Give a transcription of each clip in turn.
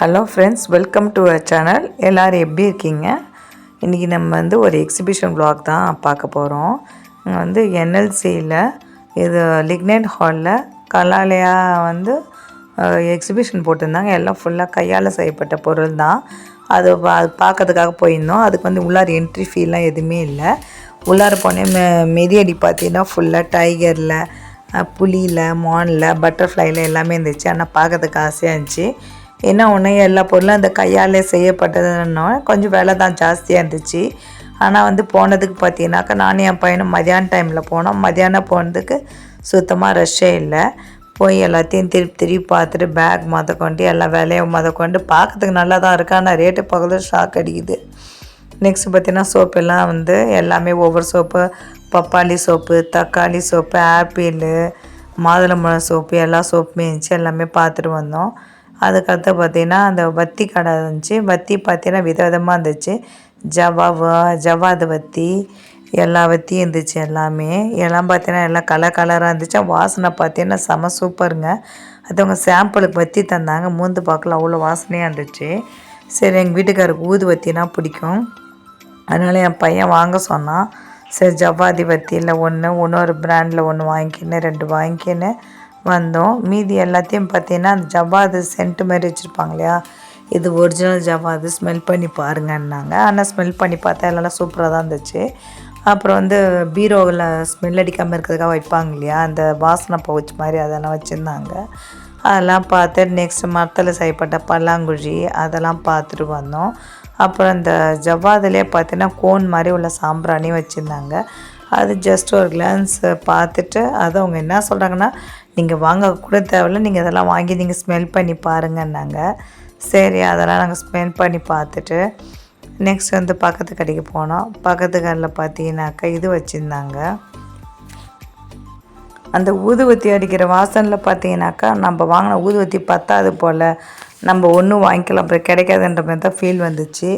Hello friends welcome to our channel எல்லோரும் எப்படி இருக்கீங்க? இன்றைக்கி நம்ம வந்து ஒரு எக்ஸிபிஷன் vlog தான் பார்க்க போகிறோம் இங்கே வந்து என்எல்சியில் இது லிக்னைட் ஹாலில் கலாலயா வந்து எக்ஸிபிஷன் போட்டிருந்தாங்க. எல்லாம் ஃபுல்லாக கையால் செய்யப்பட்ட பொருள் தான். அது அது பார்க்கறதுக்காக போயிருந்தோம். அதுக்கு வந்து உள்ளார் என்ட்ரி ஃபீலாம் எதுவுமே இல்லை. உள்ளார போனேன் மெ மெதியடி பார்த்தீங்கன்னா ஃபுல்லாக டைகரில் புலியில் மானில் பட்டர்ஃப்ளைல எல்லாமே இருந்துச்சு. ஆனால் பார்க்கறதுக்கு ஆசையாக இருந்துச்சு. என்ன ஒன்று எல்லா பொருளும் அந்த கையாலே செய்யப்பட்டதுன்னா கொஞ்சம் விலை தான் ஜாஸ்தியாக இருந்துச்சு. ஆனால் வந்து போனதுக்கு பார்த்தீங்கன்னாக்கா நானும் என் பையனும் மதியான டைமில் போனோம். மதியானம் போனதுக்கு சுத்தமாக ரஷ்ஷே இல்லை. போய் எல்லாத்தையும் திருப்பி திருப்பி பார்த்துட்டு பேக் மொத கொண்டு எல்லா வேலையும் மொத கொண்டு பார்க்கறதுக்கு நல்லா தான் இருக்குது ஆனால் ரேட்டு பார்க்கறது ஷாக் அடிக்குது. நெக்ஸ்ட் பார்த்தீங்கன்னா சோப்பு எல்லாம் வந்து எல்லாமே ஒவ்வொரு சோப்பு பப்பாளி சோப்பு தக்காளி சோப்பு ஆப்பிள் மாதுளம்பழம் சோப்பு எல்லா சோப்புமே இருந்துச்சு. எல்லாமே பார்த்துட்டு வந்தோம். அதுக்கடுத்து பார்த்தீங்கன்னா அந்த வத்தி கடை இருந்துச்சு. வத்தி பார்த்திங்கன்னா விதவிதமாக இருந்துச்சு. ஜவாவா ஜவாது பத்தி எல்லா வத்தியும் இருந்துச்சு எல்லாமே. எல்லாம் பார்த்தீங்கன்னா எல்லாம் கலர் கலராக இருந்துச்சு. வாசனை பார்த்தீங்கன்னா செம சூப்பருங்க. அது அவங்க சாம்பிளுக்கு வத்தி தந்தாங்க. மூந்து பார்க்கல அவ்வளோ வாசனையாக இருந்துச்சு. சரி எங்கள் வீட்டுக்காருக்கு ஊதுவத்தினா பிடிக்கும். அதனால் என் பையன் வாங்க சொன்னான். சரி ஜவ்வாதி வத்தியில் ஒன்று இன்னொரு பிராண்டில் ஒன்று வாங்கிக்கின்னு ரெண்டு வாங்கிக்கின்னு. வந்தோம். மீதி எல்லாத்தையும் பார்த்தீங்கன்னா அந்த ஜவ்வாது சென்ட் மாதிரி வச்சுருப்பாங்க இல்லையா? இது ஒரிஜினல் ஜவ்வாது. ஸ்மெல் பண்ணி பாருங்கன்னாங்க. ஆனால் ஸ்மெல் பண்ணி பார்த்தா எல்லாம் சூப்பராக தான் இருந்துச்சு. அப்புறம் வந்து பீரோவில் ஸ்மெல் அடிக்காமல் இருக்கிறதுக்காக வைப்பாங்க இல்லையா? அந்த வாசனை பவுச் மாதிரி அதெல்லாம் வச்சுருந்தாங்க. அதெல்லாம் பார்த்து நெக்ஸ்ட் மரத்தில் செய்யப்பட்ட பல்லாங்குழி அதெல்லாம் பார்த்துட்டு வந்தோம். அப்புறம் இந்த ஜவ்வாதுலேயே பார்த்தீங்கன்னா கோன் மாதிரி உள்ள சாம்பிராணி வச்சுருந்தாங்க. அது ஜஸ்ட் ஒரு கிளான்ஸ் பார்த்துட்டு அது அவங்க என்ன சொல்கிறாங்கன்னா நீங்கள் வாங்க கூட தேவையில்ல நீங்கள் இதெல்லாம் வாங்கி நீங்கள் ஸ்மெல் பண்ணி பாருங்கன்னாங்க. சரி அதெல்லாம் நாங்கள் ஸ்மெல் பண்ணி பார்த்துட்டு நெக்ஸ்ட் வந்து பக்கத்து கடைக்கு போனோம். பக்கத்து கடையில் பார்த்தீங்கன்னாக்கா இது வச்சுருந்தாங்க. அந்த ஊதுவத்தி அடிக்கிற வாசனில் பார்த்தீங்கன்னாக்கா நம்ம வாங்கின ஊதுவத்தி பத்தாது போல். நம்ம ஒன்றும் வாங்கிக்கலாம் அப்புறம் கிடைக்காதுன்ற மாதிரி தான் ஃபீல் வந்துச்சு.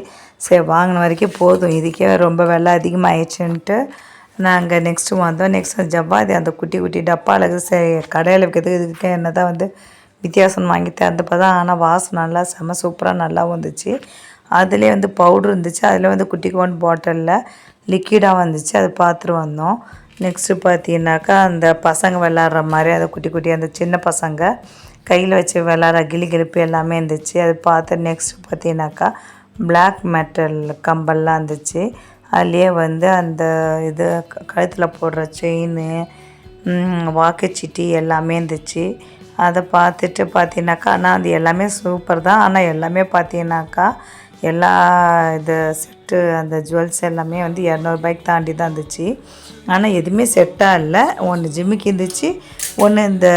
சரி வாங்கின வரைக்கும் போதும். இதுக்கே ரொம்ப விலை அதிகமாகிடுச்சுன்ட்டு நாங்கள் நெக்ஸ்ட்டு வந்தோம். நெக்ஸ்ட் ஜவ்வாதி அந்த குட்டி குட்டி டப்பாவில் சரி கடையில் விற்கிறதுக்கு இதுக்கு என்ன தான் வந்து வித்தியாசம் வாங்கி தந்தப்போ தான் ஆனால் வாசம் நல்லா செம சூப்பராக நல்லா வந்துச்சு. அதுலேயே வந்து பவுட்ரு இருந்துச்சு. அதில் வந்து குட்டி கோன் பாட்டிலில் லிக்விடாக வந்துச்சு. அது பார்த்துட்டு வந்தோம். நெக்ஸ்ட்டு பார்த்தீங்கன்னாக்கா அந்த பசங்க விளாட்ற மாதிரி அந்த குட்டி குட்டி அந்த சின்ன பசங்க கையில் வச்சு விளாட்ற கிளி கிளிப்பு எல்லாமே இருந்துச்சு. அது பார்த்து நெக்ஸ்ட்டு பார்த்தீங்கன்னாக்கா பிளாக் மெட்டல் கம்பல்லாம் இருந்துச்சு. அதுலேயே வந்து அந்த இது கழுத்தில் போடுற செயின் வாக்குச்சீட்டி எல்லாமே இருந்துச்சு. அதை பார்த்துட்டு பார்த்தீங்கன்னாக்கா ஆனால் அது எல்லாமே சூப்பர் தான். ஆனால் எல்லாமே பார்த்தீங்கன்னாக்கா எல்லா இது செட்டு அந்த ஜுவல்ஸ் எல்லாமே வந்து இரநூறுபாய்க்கு தாண்டி தான் இருந்துச்சு. ஆனால் எதுவுமே செட்டாக இல்லை. ஒன்று ஜிம்முக்கு இருந்துச்சு ஒன்று இந்த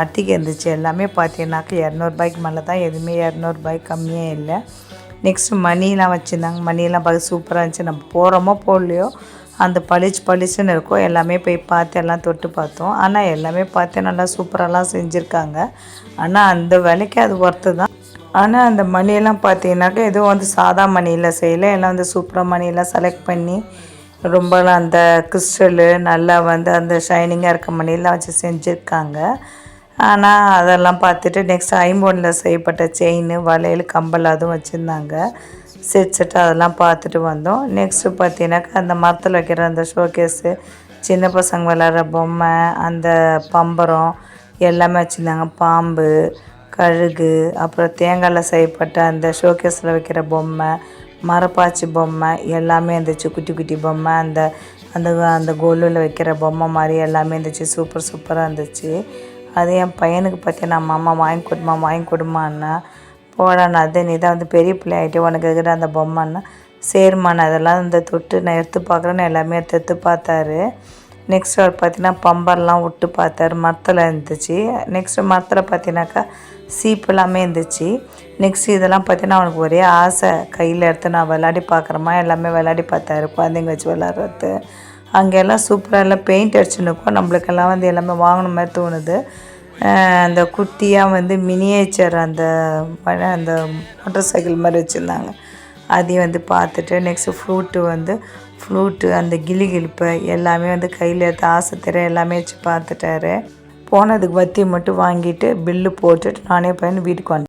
அட்டிக்கு இருந்துச்சு. எல்லாமே பார்த்தீங்கன்னாக்கா இரநூறுபாய்க்கு மேலே தான். எதுவுமே இரநூறுபாய்க்கு கம்மியே இல்லை. நெக்ஸ்ட் மணிலாம் வச்சுருந்தாங்க. மணியெல்லாம் பார்க்க சூப்பராக இருந்துச்சு. நம்ம போகிறோமோ போடலையோ அந்த பளிச்சு பளிச்சுன்னு இருக்கும் எல்லாமே போய் பார்த்து எல்லாம் தொட்டு பார்த்தோம். ஆனால் எல்லாமே பார்த்து நல்லா சூப்பராகலாம் செஞ்சுருக்காங்க. ஆனால் அந்த விலைக்கு அது ஒர்த்து தான். ஆனால் அந்த மணியெல்லாம் பார்த்தீங்கன்னாக்கா எதுவும் வந்து சாதா மணியில் செய்யலை. எல்லாம் வந்து சூப்பராக மணியெல்லாம் செலக்ட் பண்ணி ரொம்ப அந்த கிறிஸ்டலு நல்லா வந்து அந்த ஷைனிங்காக இருக்க மணியெல்லாம் வச்சு செஞ்சுருக்காங்க. ஆனால் அதெல்லாம் பார்த்துட்டு நெக்ஸ்ட் ஐம்போனில் செய்யப்பட்ட செயின் வளையல் கம்பல் அதுவும் வச்சுருந்தாங்க. செட் செட்டு அதெல்லாம் பார்த்துட்டு வந்தோம். நெக்ஸ்ட்டு பார்த்தீங்கன்னாக்கா அந்த மரத்தில் வைக்கிற அந்த ஷோகேஸு சின்ன பசங்க விளாட்ற பொம்மை அந்த பம்பரம் எல்லாமே வச்சுருந்தாங்க. பாம்பு கழுகு அப்புறம் தேங்காயில் செய்யப்பட்ட அந்த ஷோகேஸில் வைக்கிற பொம்மை மரப்பாச்சி பொம்மை எல்லாமே இருந்துச்சு. குட்டி குட்டி பொம்மை அந்த அந்த அந்த கொல்லில் வைக்கிற பொம்மை மாதிரி எல்லாமே இருந்துச்சு. சூப்பர் சூப்பராக இருந்துச்சு. அது என் பையனுக்கு பார்த்தீங்கன்னா அம்மா வாங்கி கொடுமா வாங்கி கொடுமான்னா போடா அது நீ தான் வந்து பெரிய பிள்ளை ஆகிட்டு உனக்கு இருக்கிற அந்த பொம்மைன்னா சரிம்மா நான் அதெல்லாம் இந்த தொட்டு நான் எடுத்து பார்க்குறேன்னு எல்லாமே எடுத்து எடுத்து பார்த்தாரு. நெக்ஸ்ட் அவர் பார்த்தீங்கன்னா பம்பர்லாம் விட்டு பார்த்தாரு மரத்தில் இருந்துச்சு. நெக்ஸ்ட் மரத்தில் பார்த்தீங்கன்னாக்கா சீப்பு எல்லாமே இருந்துச்சு. நெக்ஸ்ட் இதெல்லாம் பார்த்தீங்கன்னா அவனுக்கு ஒரே ஆசை. கையில் எடுத்து நான் விளையாடி பார்க்குறேமா எல்லாமே விளையாடி பார்த்தாரு குழந்தைங்க வச்சு விளாட்றது அங்கெல்லாம் சூப்பராக எல்லாம் பெயிண்ட் அடிச்சுன்னுக்கும் நம்மளுக்கெல்லாம் வந்து எல்லாமே வாங்கின மாதிரி தோணுது. அந்த குட்டியாக வந்து மினியேச்சர் அந்த அந்த மோட்டர் சைக்கிள் மாதிரி வச்சுருந்தாங்க. அதையும் வந்து பார்த்துட்டு நெக்ஸ்ட்டு ஃப்ளூட்டு வந்து ஃப்ளூட்டு அந்த கிளி கிளிப்பு எல்லாமே வந்து கையில் எடுத்து ஆசை எல்லாமே வச்சு பார்த்துட்டாரு. போனதுக்கு வத்தி மட்டும் வாங்கிட்டு பில்லு போட்டுட்டு நானே பையன் வீட்டுக்கு வந்தேன்